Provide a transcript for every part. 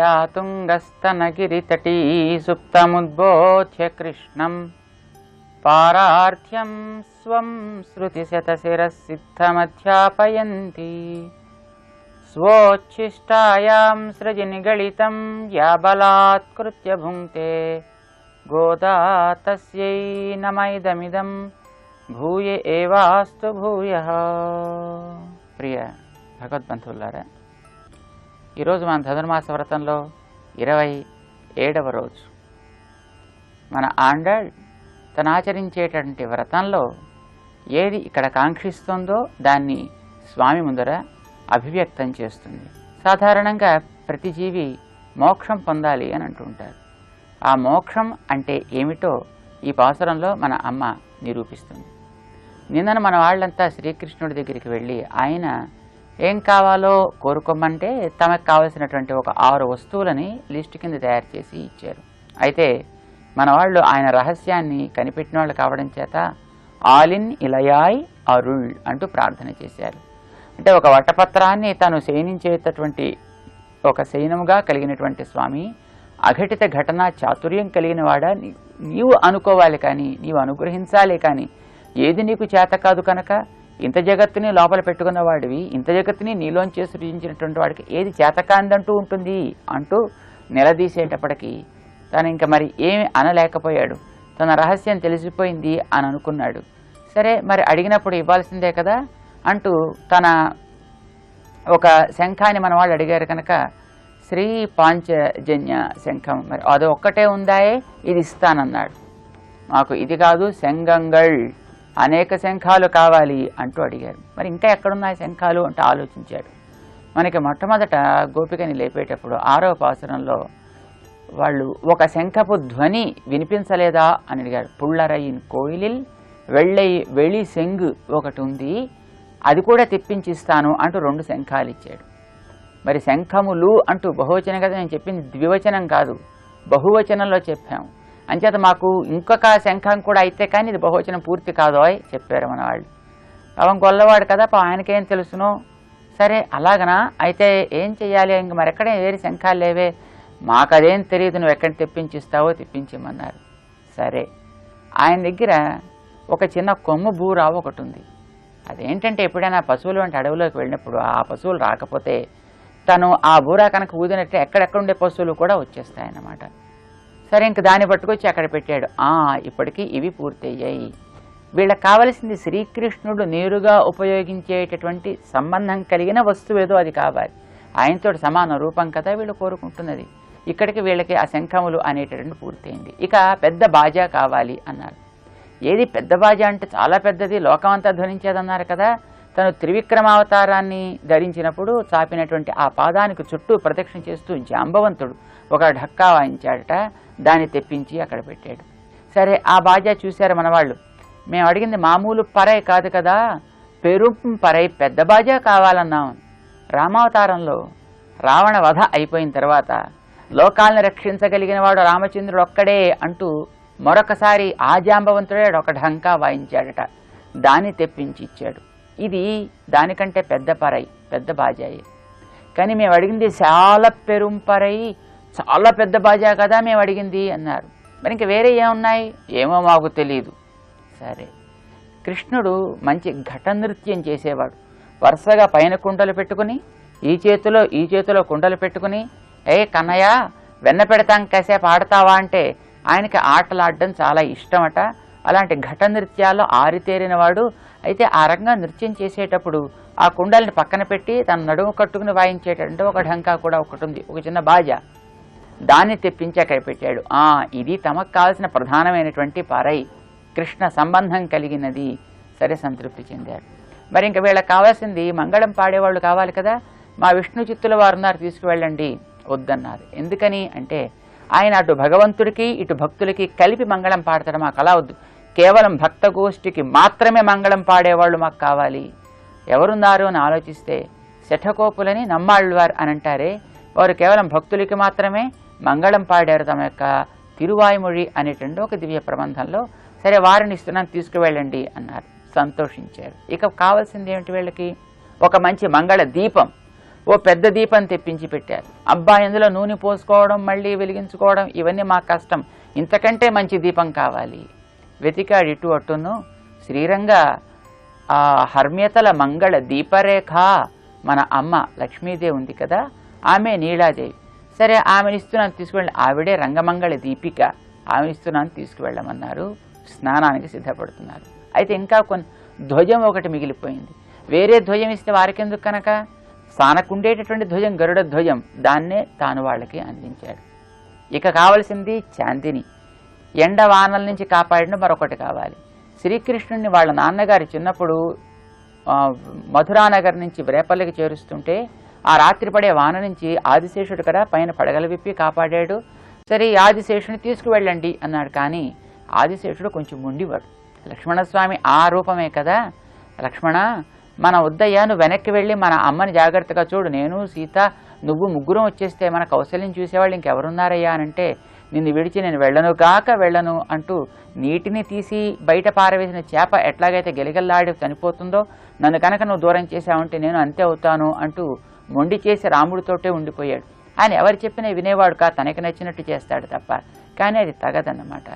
నీళాతుంగస్తనగిరితటీ సుప్తముద్బోధ్య కృష్ణం పారార్థ్యం స్వం శృతిశతశిరసిద్ధమధ్యాపయంతి స్వోచ్ఛిష్టాయాం సృజి నిగళితం యా బలాత్కృత్య భుంక్తే గోదా తస్యై నమైదమిదం భూయ ఏవాస్తు భూయ ప్రియ భగవద్బంధువులారా ఈరోజు మన ధనుర్మాస వ్రతంలో ఇరవై ఏడవ రోజు. మన ఆండాళ్ తను ఆచరించేటటువంటి వ్రతంలో ఏది ఇక్కడ కాంక్షిస్తుందో దాన్ని స్వామి ముందర అభివ్యక్తం చేస్తుంది. సాధారణంగా ప్రతి జీవి మోక్షం పొందాలి అని అంటుంటారు. ఆ మోక్షం అంటే ఏమిటో ఈ పాసురంలో మన అమ్మ నిరూపిస్తుంది. నిన్న మన వాళ్ళంతా శ్రీకృష్ణుడి దగ్గరికి వెళ్ళి ఆయన ఏం కావాలో కోరుకోమంటే తమకు కావలసినటువంటి ఒక ఆరు వస్తువులని లిస్టు కింద తయారు చేసి ఇచ్చారు. అయితే మన వాళ్ళు ఆయన రహస్యాన్ని కనిపెట్టిన వాళ్ళు కావడం చేత ఆలిన్ ఇలయాయ్ అరుళ్ అంటూ ప్రార్థన చేశారు. అంటే ఒక వటపత్రాన్ని తాను శయనించేటటువంటి ఒక శయనముగా కలిగినటువంటి స్వామి అఘటిత ఘటన చాతుర్యం కలిగిన వాడా? నీవు అనుకోవాలి కానీ నీవు అనుగ్రహించాలి కానీ ఏది నీకు చేత కాదు కనుక? ఇంత జగత్తుని లోపల పెట్టుకున్న వాడివి ఇంత జగత్తుని నీలోంచి సృజించినటువంటి వాడికి ఏది చేతకాందంటూ ఉంటుంది అంటూ నిలదీసేటప్పటికీ తను ఇంకా మరి ఏమి అనలేకపోయాడు. తన రహస్యం తెలిసిపోయింది అని అనుకున్నాడు. సరే మరి అడిగినప్పుడు ఇవ్వాల్సిందే కదా అంటూ తన ఒక శంఖాన్ని మన వాళ్ళు అడిగారు కనుక శ్రీ పాంచజన్య శంఖం. మరి అది ఒక్కటే ఉందాయే? ఇది ఇస్తానన్నాడు. మాకు ఇది కాదు శంగంగళ్. అనేక శంఖాలు కావాలి అంటూ అడిగారు. మరి ఇంకా ఎక్కడున్నాయి శంఖాలు అంటూ ఆలోచించాడు. మనకి మొట్టమొదట గోపికని లేపేటప్పుడు ఆరవ పాసురంలో వాళ్ళు ఒక శంఖపు ధ్వని వినిపించలేదా అని అడిగారు. పుళ్ళరయిన్ కోయిలిల్ వెళ్ళై వెళ్ళి శంగు ఒకటి ఉంది అది కూడా తెప్పించిస్తాను అంటూ రెండు శంఖాలు ఇచ్చాడు. మరి శంఖములు అంటూ బహువచనం కదా నేను చెప్పింది ద్వివచనం కాదు బహువచనంలో చెప్పాము అంచేత మాకు ఇంకొక శంఖం కూడా అయితే కానీ ఇది బహువచనం పూర్తి కాదో అని చెప్పారు మన వాళ్ళు. పవన్ గొల్లవాడు కదా పాపం ఆయనకేం తెలుసును? సరే అలాగనా? అయితే ఏం చెయ్యాలి? ఇంక మరెక్కడే వేరే శంఖాలు లేవే? మాకు అదేం తెలియదు నువ్వు ఎక్కడ తెప్పించిస్తావో తెప్పించమన్నారు. సరే. ఆయన దగ్గర ఒక చిన్న కొమ్ము బూరావు ఒకటి ఉంది. అదేంటంటే ఎప్పుడైనా పశువులు వంటి అడవిలోకి వెళ్ళినప్పుడు ఆ పశువులు రాకపోతే తను ఆ బూరా కనుక ఊదినట్టే ఎక్కడెక్కడుండే పశువులు కూడా వచ్చేస్తాయన్నమాట. సరే ఇంక దాన్ని పట్టుకొచ్చి అక్కడ పెట్టాడు. ఆ ఇప్పటికీ ఇవి పూర్తయ్యాయి. వీళ్ళకి కావలసింది శ్రీకృష్ణుడు నేరుగా ఉపయోగించేటటువంటి సంబంధం కలిగిన వస్తువు ఏదో అది కావాలి. ఆయనతో సమాన రూపం కదా వీళ్ళు కోరుకుంటున్నది. ఇక్కడికి వీళ్ళకి ఆ శంఖములు అనేటటువంటి పూర్తయింది. ఇక పెద్ద బాజా కావాలి అన్నారు. ఏది పెద్ద బాజా అంటే చాలా పెద్దది లోకమంతా ధ్వనించేదన్నారు కదా. తను త్రివిక్రమావతారాన్ని ధరించినప్పుడు చాపినటువంటి ఆ పాదానికి చుట్టూ ప్రదక్షిణ చేస్తూ జాంబవంతుడు ఒక ఢక్కా వాయించాడట. దాన్ని తెప్పించి అక్కడ పెట్టాడు. సరే ఆ బాజా చూశారు మనవాళ్ళు. మేము అడిగింది మామూలు పరై కాదు కదా పెరుం పరై పెద్ద బాజా కావాలన్నాం. రామావతారంలో రావణ వధ అయిపోయిన తర్వాత లోకాలను రక్షించగలిగిన వాడు రామచంద్రుడు ఒక్కడే అంటూ మరొకసారి ఆ ఒక ఢంకా వాయించాడట. దాన్ని తెప్పించి ఇచ్చాడు. ఇది దానికంటే పెద్ద పరై పెద్ద బాజాయే కానీ మేము అడిగింది చాలా పెరుంపరై చాలా పెద్ద బాజా కదా మేము అడిగింది అన్నారు. మరి ఇంక వేరే ఏమున్నాయి? ఏమో మాకు తెలియదు సరే. కృష్ణుడు మంచి ఘట నృత్యం చేసేవాడు. వరుసగా పైన కుండలు పెట్టుకుని ఈ చేతిలో ఈ చేతిలో కుండలు పెట్టుకుని ఏ కన్నయ్య వెన్న పెడతాం కాసేపు ఆడతావా? అంటే ఆయనకి ఆటలు ఆడడం చాలా ఇష్టమట. అలాంటి ఘట నృత్యాల్లో ఆరితేరిన వాడు అయితే ఆ రంగా నృత్యం చేసేటప్పుడు ఆ కుండల్ని పక్కన పెట్టి తన నడుము కట్టుకుని వాయించేటంటే ఒక ఢంకా కూడా ఒకటి ఉంది ఒక చిన్న బాజా. దాన్ని తెప్పించి అక్కడ పెట్టాడు. ఆ ఇది తమకు కావాల్సిన ప్రధానమైనటువంటి పరై కృష్ణ సంబంధం కలిగినది. సరే సంతృప్తి చెందాడు మరి ఇంక వీళ్ళకి కావాల్సింది మంగళం పాడేవాళ్ళు కావాలి కదా? మా విష్ణు చిత్తుల వారు ఉన్నారు తీసుకువెళ్ళండి. వద్దన్నారు. ఎందుకని అంటే ఆయన అటు భగవంతుడికి ఇటు భక్తులకి కలిపి మంగళం పాడతాడు. మాకు అలా వద్దు. కేవలం భక్తగోష్ఠికి మాత్రమే మంగళం పాడేవాళ్ళు మాకు కావాలి. ఎవరున్నారు అని ఆలోచిస్తే శఠకోపులని నమ్మాళ్ళవారు అని అంటారే వారు కేవలం భక్తులకి మాత్రమే మంగళం పాడారు తమ యొక్క తిరువాయుమొഴി అనేటువంటి ఒక దివ్య ప్రబంధంలో. సరే వారిని ఇస్తున్నాను తీసుకువెళ్ళండి అన్నారు. సంతోషించారు. ఇక కావాల్సింది ఏమిటి వీళ్ళకి? ఒక మంచి మంగళ దీపం. ఓ పెద్ద దీపం తెప్పించి పెట్టారు. అబ్బా ఇందులో నూనె పోసుకోవడం మళ్ళీ వెలిగించుకోవడం ఇవన్నీ మా కష్టం. ఇంతకంటే మంచి దీపం కావాలి. వెతికాడు ఇటు అటును. శ్రీరంగ ఆ హర్మ్యతల మంగళ దీపరేఖ. మన అమ్మ లక్ష్మీదేవి ఉంది కదా. ఆమె నీలాదేవి. సరే ఆమెను ఇస్తున్నాను తీసుకువెళ్ళి. ఆవిడే రంగమంగళ దీపిక. ఆమెను ఇస్తున్నాను తీసుకువెళ్ళమన్నారు. స్నానానికి సిద్ధపడుతున్నారు. అయితే ఇంకా కొన్ని ధ్వజం ఒకటి మిగిలిపోయింది. వేరే ధ్వజం ఇస్తే వారికెందుకు కనుక? తానకుండేటటువంటి ధ్వజం గరుడ ధ్వజం. దాన్నే తాను వాళ్ళకి అందించాడు. ఇక కావలసింది చాందిని. ఎండ వానల నుంచి కాపాడిన మరొకటి కావాలి. శ్రీకృష్ణుడిని వాళ్ళ నాన్నగారు చిన్నప్పుడు మధురానగర్ నుంచి రేపల్లికి చేరుస్తుంటే ఆ రాత్రి పడే వాన నుంచి ఆదిశేషుడు కదా పైన పడగల విప్పి కాపాడాడు. సరే ఈ ఆదిశేషుని తీసుకువెళ్ళండి అన్నాడు. కానీ ఆదిశేషుడు కొంచెం ముండివాడు లక్ష్మణస్వామి ఆ రూపమే కదా. లక్ష్మణ మన ఉద్దయ్య నువ్వు వెనక్కి వెళ్ళి మన అమ్మని జాగ్రత్తగా చూడు. నేను సీత నువ్వు ముగ్గురం వచ్చేస్తే మన కౌశల్యం చూసేవాళ్ళు ఇంకెవరున్నారయ్యా అనంటే నిన్ను విడిచి నేను వెళ్ళను గాక వెళ్ళను అంటూ నీటిని తీసి బయట పారవేసిన చేప ఎట్లాగైతే గెలిగల్లాడి చనిపోతుందో నన్ను కనుక నువ్వు దూరం చేసావంటే నేను అంతే అవుతాను అంటూ మొండి చేసి రాముడితోటే ఉండిపోయాడు. ఆయన ఎవరు చెప్పినా వినేవాడు కా తనకి నచ్చినట్టు చేస్తాడు తప్ప. కానీ అది తగదన్నమాట.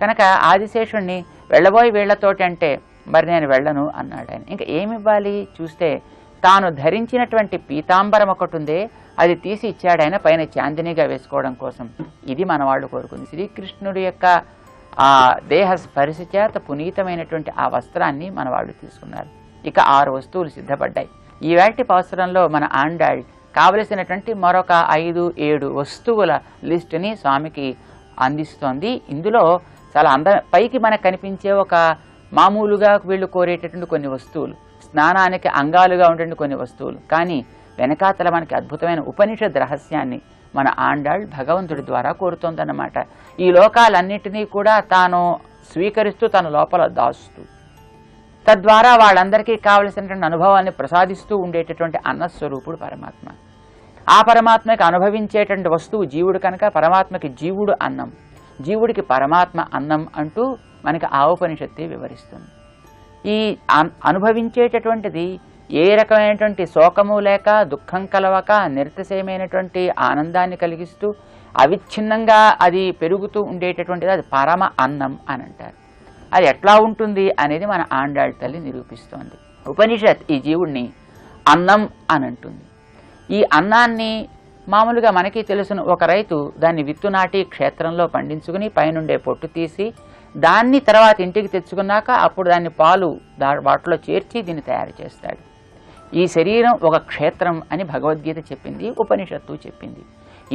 కనుక ఆదిశేషుణ్ణి వెళ్ళబోయి వీళ్ళతోటి అంటే మరి నేను వెళ్ళను అన్నాడు ఆయన. ఇంకా ఏమి ఇవ్వాలి చూస్తే తాను ధరించినటువంటి పీతాంబరం ఒకటి ఉందే అది తీసి ఇచ్చాడు ఆయన పైన చాందినిగా వేసుకోవడం కోసం. ఇది మన వాళ్ళు కోరుకుంది. శ్రీకృష్ణుడి యొక్క ఆ దేహ స్పర్శ చేత పునీతమైనటువంటి ఆ వస్త్రాన్ని మన వాళ్ళు తీసుకున్నారు. ఇక ఆరు వస్తువులు సిద్ధపడ్డాయి. ఈ వేటి అవసరంలో మన ఆండాళ్ కావలసినటువంటి మరొక ఐదు ఏడు వస్తువుల లిస్టుని స్వామికి అందిస్తోంది. ఇందులో చాలా అంద పైకి మనకు కనిపించే ఒక మామూలుగా వీళ్ళు కోరేటటువంటి కొన్ని వస్తువులు స్నానానికి అంగాలుగా ఉండే కొన్ని వస్తువులు. కానీ వెనకాతల మనకి అద్భుతమైన ఉపనిషద్ రహస్యాన్ని మన ఆండాళ్ భగవంతుడి ద్వారా కోరుతోందన్నమాట. ఈ లోకాలన్నిటినీ కూడా తాను స్వీకరిస్తూ తన లోపల దాస్తూ. తద్వారా వాళ్ళందరికీ కావలసినటువంటి అనుభవాన్ని ప్రసాదిస్తూ ఉండేటటువంటి అన్నస్వరూపుడు పరమాత్మ. ఆ పరమాత్మకి అనుభవించేటువంటి వస్తువు జీవుడు కనుక పరమాత్మకి జీవుడు అన్నం. జీవుడికి పరమాత్మ అన్నం అంటూ మనకి ఆ వివరిస్తుంది. ఈ అనుభవించేటటువంటిది ఏ రకమైనటువంటి శోకము లేక దుఃఖం కలవక నిరతిశయమైనటువంటి ఆనందాన్ని కలిగిస్తూ అవిచ్ఛిన్నంగా అది పెరుగుతూ ఉండేటటువంటిది అది పరమ అన్నం అని అంటారు. అది ఎట్లా ఉంటుంది అనేది మన ఆండాళ్ తల్లి నిరూపిస్తోంది. ఉపనిషత్ ఈ జీవుణ్ణి అన్నం అని అంటుంది. ఈ అన్నాన్ని మామూలుగా మనకి తెలుసును ఒక రైతు దాన్ని విత్తు నాటి క్షేత్రంలో పండించుకుని పైనుండే పొట్టు తీసి దాన్ని తర్వాత ఇంటికి తెచ్చుకున్నాక అప్పుడు దాన్ని పాలు దా వాటిలో చేర్చి దీన్ని తయారు చేస్తాడు. ఈ శరీరం ఒక క్షేత్రం అని భగవద్గీత చెప్పింది ఉపనిషత్తు చెప్పింది.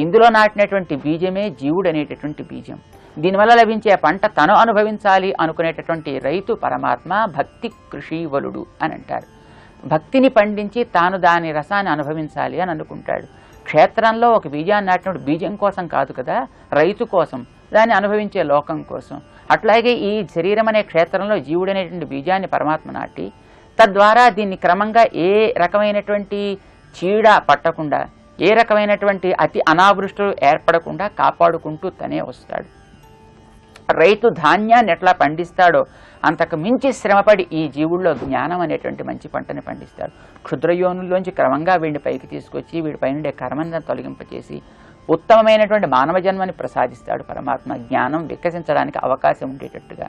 ఇందులో నాటినటువంటి బీజమే జీవుడు అనేటటువంటి బీజం. దీనివల్ల లభించే పంట తను అనుభవించాలి అనుకునేటటువంటి రైతు పరమాత్మ భక్తి కృషివలుడు అని అంటారు. భక్తిని పండించి తాను దాని రసాన్ని అనుభవించాలి అని అనుకుంటాడు. క్షేత్రంలో ఒక బీజాన్ని నాటినప్పుడు బీజం కోసం కాదు కదా రైతు కోసం దాన్ని అనుభవించే లోకం కోసం. అట్లాగే ఈ శరీరం అనే క్షేత్రంలో జీవుడనేటువంటి బీజాన్ని పరమాత్మ నాటి తద్వారా దీన్ని క్రమంగా ఏ రకమైనటువంటి చీడ పట్టకుండా ఏ రకమైనటువంటి అతి అనావృష్టులు ఏర్పడకుండా కాపాడుకుంటూ తనే వస్తాడు. రైతు ధాన్యాన్ని ఎట్లా పండిస్తాడో అంతకు మించి శ్రమపడి ఈ జీవుల్లో జ్ఞానం అనేటువంటి మంచి పంటని పండిస్తాడు. క్షుద్రయోనుల్లోంచి క్రమంగా వీడిని పైకి తీసుకొచ్చి వీడి పైనుండే కర్మంతా తొలగింపచేసి ఉత్తమమైనటువంటి మానవ జన్మని ప్రసాదిస్తాడు పరమాత్మ. జ్ఞానం వికసించడానికి అవకాశం ఉండేటట్టుగా.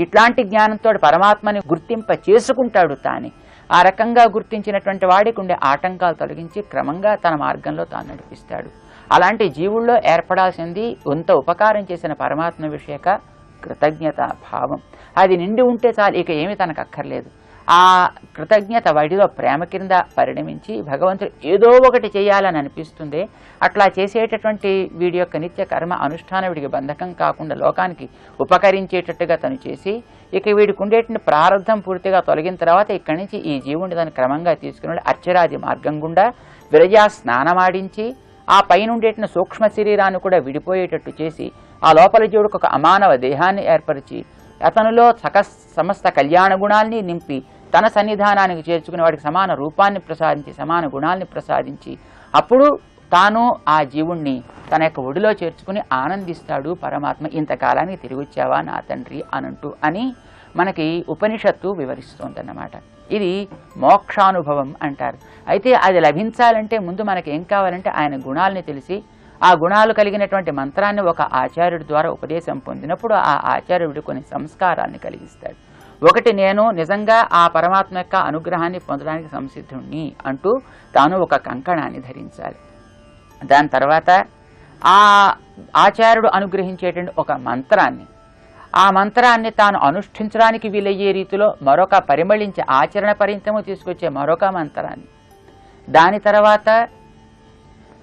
ఇట్లాంటి జ్ఞానంతో పరమాత్మని గుర్తింప చేసుకుంటాడు తాని. ఆ రకంగా గుర్తించినటువంటి వాడికి ఉండే ఆటంకాలు తొలగించి క్రమంగా తన మార్గంలో తాను నడిపిస్తాడు. అలాంటి జీవుల్లో ఏర్పడాల్సింది కొంత ఉపకారం చేసిన పరమాత్మ విషయక కృతజ్ఞత భావం. అది నిండి ఉంటే చాలు ఇక ఏమి తనకు అక్కర్లేదు. ఆ కృతజ్ఞత వాడిలో ప్రేమ కింద పరిణమించి భగవంతుడు ఏదో ఒకటి చేయాలని అనిపిస్తుంది. అట్లా చేసేటటువంటి వీడి యొక్క నిత్య కర్మ అనుష్ఠానం వీడికి బంధకం కాకుండా లోకానికి ఉపకరించేటట్టుగా తను చేసి ఇక వీడికి ఉండేటువంటి ప్రారంధం పూర్తిగా తొలగిన తర్వాత ఇక్కడి నుంచి ఈ జీవుని తను క్రమంగా తీసుకుని అర్చరాది మార్గం గుండా విరజా స్నానమాడించి ఆ పైనుండేటిన సూక్ష్మ శరీరాన్ని కూడా విడిపోయేటట్టు చేసి ఆ లోపల జీవుడికి ఒక అమానవ దేహాన్ని ఏర్పరిచి అతనిలో సక సమస్త కళ్యాణ గుణాల్ని నింపి తన సన్నిధానానికి చేర్చుకుని వాడికి సమాన రూపాన్ని ప్రసాదించి సమాన గుణాల్ని ప్రసాదించి అప్పుడు తాను ఆ జీవుణ్ణి తన యొక్క ఒడిలో చేర్చుకుని ఆనందిస్తాడు పరమాత్మ ఇంతకాలానికి తిరిగి వచ్చావా నా తండ్రి అనంటూ అని మనకి ఉపనిషత్తు వివరిస్తోందన్నమాట. ఇది మోక్షానుభవం అంటారు. అయితే అది లభించాలంటే ముందు మనకి ఏం కావాలంటే ఆయన గుణాలని తెలిసి ఆ గుణాలు కలిగినటువంటి మంత్రాన్ని ఒక ఆచార్యుడి ద్వారా ఉపదేశం పొందినప్పుడు ఆ ఆచార్యుడు కొన్ని సంస్కారాన్ని కలిగిస్తాడు. ఒకటి నేను నిజంగా ఆ పరమాత్మ యొక్క అనుగ్రహాన్ని పొందడానికి సంసిద్ధుణ్ణి అంటూ తాను ఒక కంకణాన్ని ధరించాలి. దాని తర్వాత ఆ ఆచార్యుడు అనుగ్రహించేటువంటి ఒక మంత్రాన్ని ఆ మంత్రాన్ని తాను అనుష్ఠించడానికి వీలయ్యే రీతిలో మరొక పరిమళించే ఆచరణ పరింతము తీసుకొచ్చే మరొక మంత్రాన్ని. దాని తర్వాత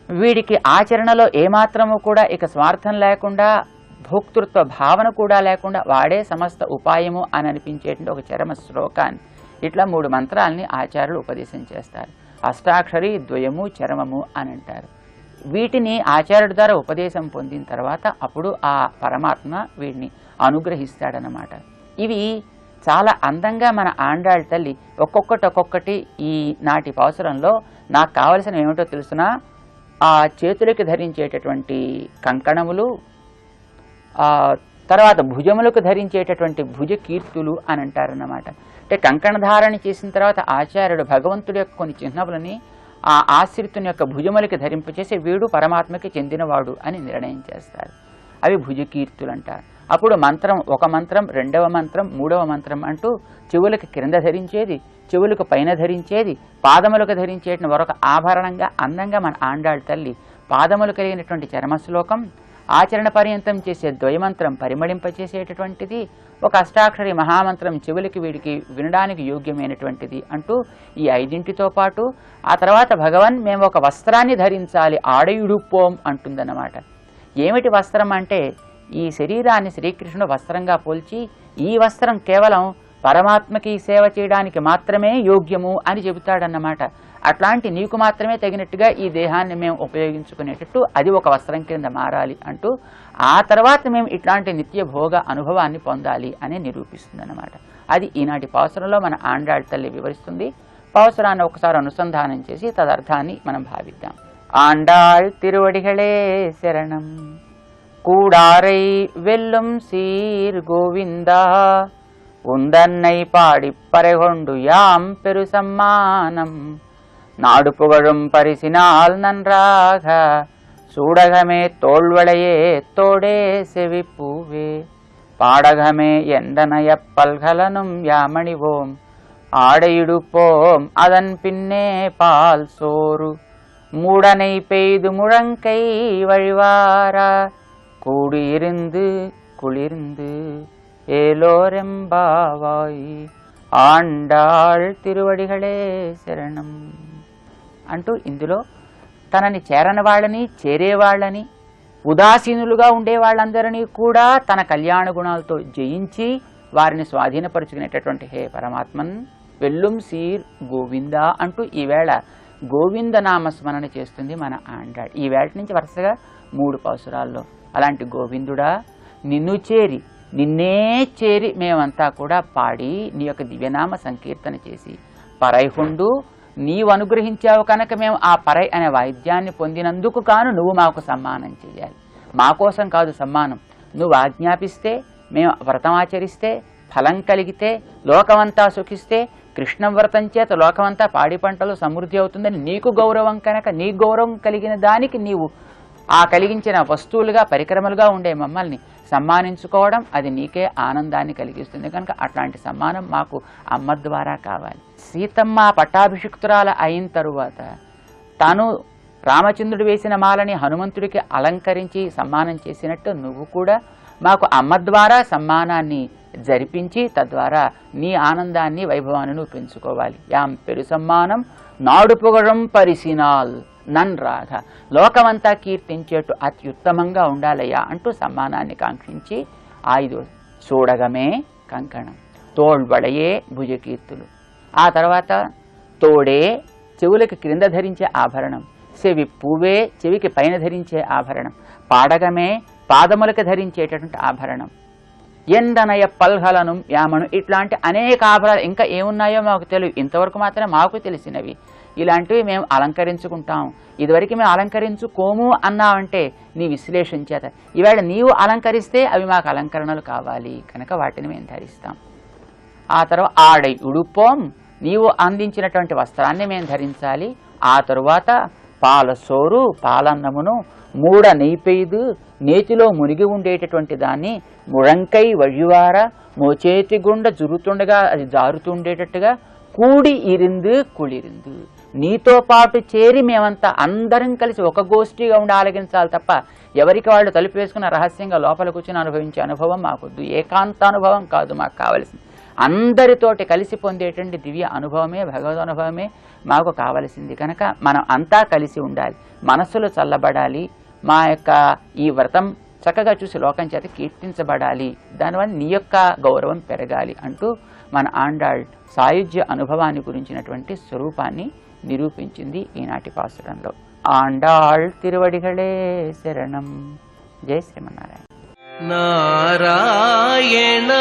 వీడికి ఆచరణలో ఏమాత్రము కూడా ఇక స్వార్థం లేకుండా భోక్తృత్వ భావన కూడా లేకుండా వాడే సమస్త ఉపాయము అని అనిపించేటువంటి ఒక చరమ శ్లోకాన్ని ఇట్లా మూడు మంత్రాలని ఆచార్యులు ఉపదేశం చేస్తారు. అష్టాక్షరి ద్వయము చరమము అని అంటారు. వీటిని ఆచార్యుడి ద్వారా ఉపదేశం పొందిన తర్వాత అప్పుడు ఆ పరమాత్మ వీడిని అనుగ్రహిస్తాడనమాట ఇవి చాలా అందంగా మన ఆండాళ్ళ తల్లి ఒక్కొక్కటి ఒక్కొక్కటి ఈ నాటి అవసరంలో నాకు కావలసిన ఏమిటో తెలుసునా? ఆ చేతులకి ధరించేటటువంటి కంకణములు తర్వాత భుజములకు ధరించేటటువంటి భుజ కీర్తులు అని అంటారన్నమాట. అంటే కంకణ ధారణ చేసిన తర్వాత ఆచార్యుడు భగవంతుడి యొక్క కొన్ని చిహ్నములని ఆ ఆశ్రితుని యొక్క భుజములకి ధరింపచేసి వీడు పరమాత్మకి చెందినవాడు అని నిర్ణయం చేస్తారు. అవి భుజకీర్తులు అంటారు అప్పుడు మంత్రం ఒక మంత్రం రెండవ మంత్రం మూడవ మంత్రం అంటూ చెవులకు క్రింద ధరించేది చెవులకు పైన ధరించేది పాదములకు ధరించేటి మరొక ఆభరణంగా అందంగా మన ఆండాళ్ళ తల్లి పాదములు కలిగినటువంటి చర్మశ్లోకం ఆచరణ పర్యంతం చేసే ద్వయమంత్రం పరిమళింపచేసేటటువంటిది ఒక అష్టాక్షరి మహామంత్రం చెవులకి వీడికి వినడానికి యోగ్యమైనటువంటిది అంటూ ఈ ఐదింటితో పాటు ఆ తర్వాత భగవన్ మేము ఒక వస్త్రాన్ని ధరించాలి ఆడయుడుపోం అంటుందన్నమాట. ఏమిటి వస్త్రం అంటే ఈ శరీరాన్ని శ్రీకృష్ణుడు వస్త్రంగా పోల్చి ఈ వస్త్రం కేవలం పరమాత్మకి సేవ చేయడానికి మాత్రమే యోగ్యము అని చెబుతాడన్నమాట. అట్లాంటి నీకు మాత్రమే తగినట్టుగా ఈ దేహాన్ని మేము ఉపయోగించుకునేటట్టు అది ఒక వస్త్రం కింద మారాలి అంటూ ఆ తర్వాత మేము ఇట్లాంటి నిత్య భోగ అనుభవాన్ని పొందాలి అని నిరూపిస్తుంది అన్నమాట అది ఈనాటి పావసరంలో మన ఆండాళ్ తల్లి వివరిస్తుంది. పావసరాన్ని ఒకసారి అనుసంధానం చేసి తదర్థాన్ని మనం భావిద్దాం. ఆండాళ్ తిరువడిగళే శరణం. கூடாரை வெல்லும் சீர் கோவிந்தா. உந்தன்னை பாடிப் பறைகொண்டு யாம் பெரு சம்மானம் நாடு புகழும் பரிசினால் நன்றாக. சூடகமே தோல்வளையே தோடே செவிப்பூவே. பாடகமே எந்தனைய பல்கலனும் யாமணிவோம். ஆடையிடுப்போம் அதன் பின்னே பால் சோறு. மூடனை பெய்து முழங்கை வழிவாரா. கூடியிருந்து குளிர்ந்து ஏலோரெம்பாவாய். ఆండాళ్ తిరువడిగలే శరణం అంటూ ఇందులో తనని చేరని వాళ్ళని చేరేవాళ్ళని ఉదాసీనులుగా ఉండే వాళ్ళందరినీ కూడా తన కళ్యాణ గుణాలతో జయించి వారిని స్వాధీనపరుచుకునేటటువంటి హే పరమాత్మన్ వెల్లుం సీర్ గోవింద అంటూ ఈవేళ గోవింద నామస్మరణ చేస్తుంది మన ఆండాళ్. ఈ వేళ నుంచి వరుసగా మూడు పవసరాల్లో అలాంటి గోవిందుడా నిన్ను చేరి నిన్నే చేరి మేమంతా కూడా పాడి నీ యొక్క దివ్యనామ సంకీర్తన చేసి. పరైహుండు నీవు అనుగ్రహించావు కనుక మేము ఆ పరై అనే వాయిద్యాన్ని పొందినందుకు కాను నువ్వు మాకు సమ్మానం చేయాలి మా కోసం కాదు సమ్మానం. నువ్వు ఆజ్ఞాపిస్తే మేము వ్రతం ఆచరిస్తే ఫలం కలిగితే లోకమంతా సుఖిస్తే కృష్ణ వ్రతం చేత లోకమంతా పాడి పంటలు సమృద్ధి అవుతుందని నీకు గౌరవం కనుక నీ గౌరవం కలిగిన దానికి నీవు ఆ కలిగించిన వస్తువులుగా పరికరములుగా ఉండే మమ్మల్ని సమ్మానించుకోవడం అది నీకే ఆనందాన్ని కలిగిస్తుంది. కనుక అట్లాంటి సమ్మానం మాకు అమ్మ ద్వారా కావాలి. సీతమ్మ పట్టాభిషిక్తురాల అయిన తరువాత తాను రామచంద్రుడు వేసిన మాలని హనుమంతుడికి అలంకరించి సమ్మానం చేసినట్టు నువ్వు కూడా మాకు అమ్మ ద్వారా సమ్మానాన్ని జరిపించి తద్వారా నీ ఆనందాన్ని వైభవాన్ని నువ్వు పెంచుకోవాలి. యాం పెరు సమ్మానం నాడు పొగడం పరిసినాల్. నన్ రాధ. లోకమంతా కీర్తించేటు అత్యుత్తమంగా ఉండాలయ్యా అంటూ సమ్మానాన్ని కాంక్షించి ఆయుధు చూడగమే కంకణం. తోళ్వడయే భుజకీర్తులు. ఆ తర్వాత తోడే చెవులకి క్రింద ధరించే ఆభరణం. చెవి పువ్వే చెవికి పైన ధరించే ఆభరణం. పాడగమే పాదములకు ధరించేటటువంటి ఆభరణం. ఎందనయ పల్హలను యామను. ఇట్లాంటి అనేక ఆభరణాలు ఇంకా ఏమున్నాయో మాకు తెలియదు ఇంతవరకు మాత్రమే మాకు తెలిసినవి. ఇలాంటివి మేము అలంకరించుకుంటాం. ఇదివరకు మేము అలంకరించుకోము అన్నావంటే నీ విశ్లేషణ చేత. ఈవేళ నీవు అలంకరిస్తే అవి మాకు అలంకరణలు కావాలి. కనుక వాటిని మేము ధరిస్తాం. ఆ తర్వాత ఆడై ఉడుపోం నీవు అందించినటువంటి వస్త్రాన్ని మేము ధరించాలి. ఆ తరువాత పాల సోరు పాలన్నమును మూడ నెయ్యిపెయ్దు నేతిలో మునిగి ఉండేటటువంటి దాన్ని ముడంకై వழிవార మోచేతి గుండ జురుతుండగా అది జారుతుండేటట్టుగా కూడి ఇరిందు కుళిరిందు. నీతో పాటు చేరి మేమంతా అందరం కలిసి ఒక గోష్ఠిగా ఉండి ఆలగించాలి తప్ప ఎవరికి వాళ్ళు తలుపు వేసుకున్న రహస్యంగా లోపల కూర్చుని అనుభవించే అనుభవం మాకొద్దు ఏకాంత అనుభవం కాదు మాకు కావలసింది. అందరితోటి కలిసి పొందేటువంటి దివ్య అనుభవమే భగవద్ అనుభవమే మాకు కావలసింది. కనుక మనం అంతా కలిసి ఉండాలి. మనస్సులు చల్లబడాలి. మా యొక్క ఈ వ్రతం చక్కగా చూసి లోకం చేత కీర్తించబడాలి. దానివల్ల నీ యొక్క గౌరవం పెరగాలి అంటూ మన ఆండాళ్ సాయుధ్య అనుభవాన్ని గురించినటువంటి స్వరూపాన్ని నిరూపించింది ఈనాటి పాసురంలో ఆండాళ్ తిరువడిగళే శరణం. జై శ్రీమన్నారాయణ. నారాయణ.